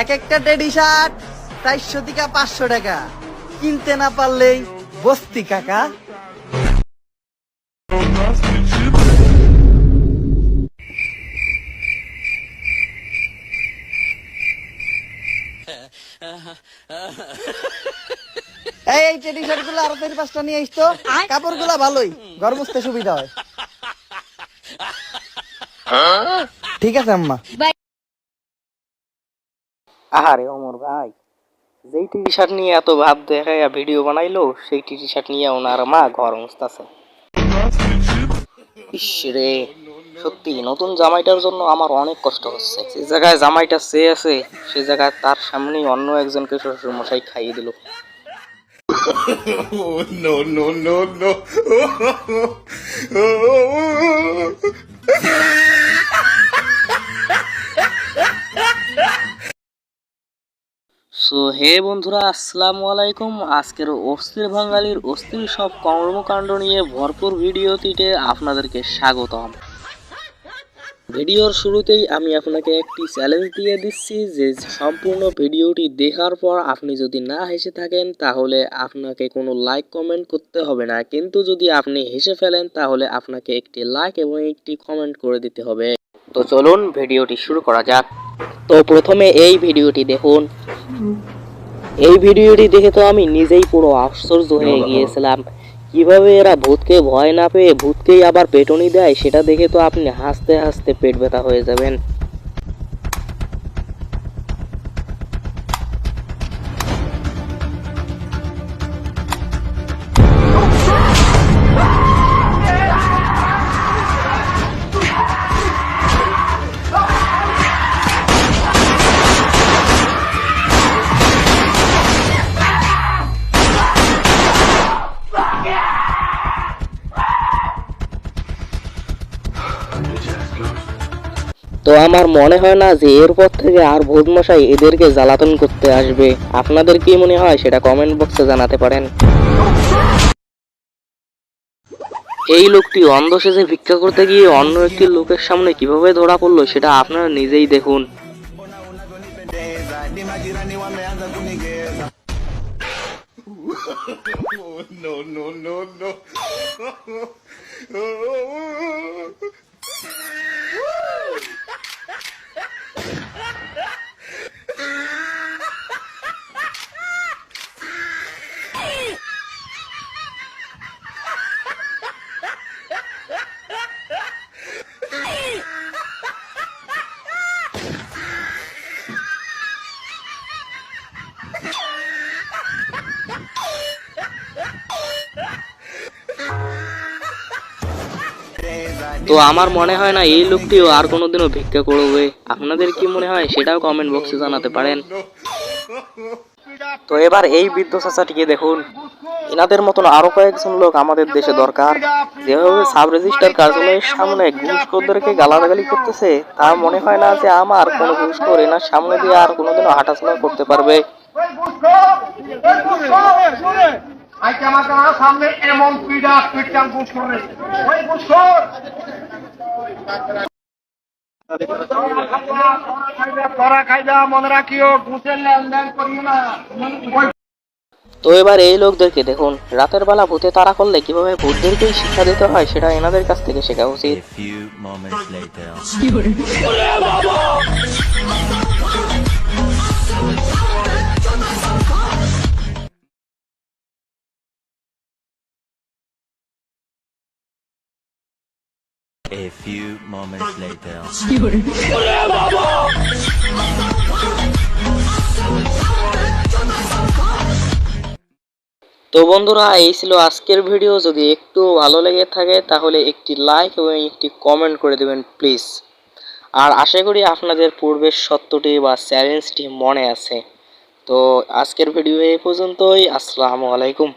এক একটা teddy shirt চারশো থেকে পাঁচশো টাকা। কিনতে না পারলেই বস্তি কাকা। এই টেডি শার্টগুলো আরও চারি পাঁচটা নিয়ে আসতো কাপড়গুলা ভালোই ঘর মুছতে সুবিধা হয়। ঠিক আছে আম্মা। আহারে অমর ভাই যেই টি শার্ট নিয়ে এত ভাব দেখাইয়া ভিডিও বানাইলো সেই টি শার্ট নিয়ে ওনার মা ঘর মুছতাছে ইস রে সত্যি নতুন জামাইটার জন্য আমার অনেক কষ্ট হচ্ছে যে জায়গায় জামাইটা চেয়ে আছে সে জায়গায় তার সামনেই অন্য একজনকে শ্বশুর মশাই খাইয়ে দিল no, no, no, no. So হে বন্ধুরা, আসসালামু আলাইকুম। আজকের অস্থির বাঙালির অস্থির সব কর্মকাণ্ড নিয়ে ভরপুর ভিডিওটিতে আপনাদেরকে স্বাগতম। ভিডিওর শুরুতেই আমি আপনাকে একটি চ্যালেঞ্জ দিয়ে দিচ্ছি যে সম্পূর্ণ ভিডিওটি দেখার পর আপনি যদি না হেসে থাকেন, তাহলে আপনাকে কোনো লাইক কমেন্ট করতে হবে না। কিন্তু যদি আপনি হেসে ফেলেন, তাহলে আপনাকে একটি লাইক এবং একটি কমেন্ট করে দিতে হবে। তো চলুন ভিডিওটি শুরু করা যাক। তো প্রথমে এই ভিডিওটি দেখুন। এই ভিডিওটি দেখে তো আমি নিজেই পুরো আশ্চর্য হয়ে গিয়েছিলাম। কীভাবে এরা ভূতকে ভয় না পেয়ে ভূতকেই আবার পেটনি দেয় সেটা দেখে তো আপনি হাসতে হাসতে পেট ব্যথা হয়ে যাবেন। তো আমার মনে হয় না যে এরপর থেকে আর ভূত মশাই এদেরকে জ্বালাতন করতে আসবে। আপনাদের কি মনে হয় সেটা কমেন্ট বক্সে জানাতে পারেন। এই লোকটি অন্ধ সেজে ভিক্ষা করতে গিয়ে অন্য একটি লোকের সামনে কীভাবে ধরা পড়ল সেটা আপনারা নিজেই দেখুন। No, no, no, no. তো আমার মনে হয় না এই লোকটিও আর কোনোদিনও ভিক্ষা করবে। আপনাদের কি মনে হয়? সেটাও কমেন্ট বক্সে জানাতে পারেন। তো এবার এই বৃদ্ধ চাচাটিকে দেখুন। এনাদের মতন আরও কয়েকজন লোক আমাদের দেশে দরকার। যেভাবে সাব রেজিস্টার কার্যালয়ের সামনে ঘুষখোরদেরকে গালাগালি করতেছে, তা মনে হয় না যে আমার কোনো ঘুষখোর এনার সামনে দিয়ে আর কোনোদিনও হাঁটাচলা করতে পারবে। আজকে আমার সামনে এমন ওই বুঝকর করা খাইদা মনে রাখিও ঘুষের লেনদেন করিও না তো এবার এই লোকদেরকে দেখুন রাতের বেলা ভূতে তাড়া করলে কীভাবে ভূতদেরকেই শিক্ষা দিতে হয় সেটা এনাদের কাছ থেকে শেখা উচিত। Few moments later. তো বন্ধুরা, এই ছিল আজকের ভিডিও। যদি একটু ভালো লেগে থাকে, তাহলে একটি লাইক এবং একটি কমেন্ট করে দেবেন প্লিজ আর আশা করি আপনাদের পূর্বের সত্যটি বা চ্যালেঞ্জটি মনে আছে। তো আজকের ভিডিও এই পর্যন্তই। আসসালামু আলাইকুম।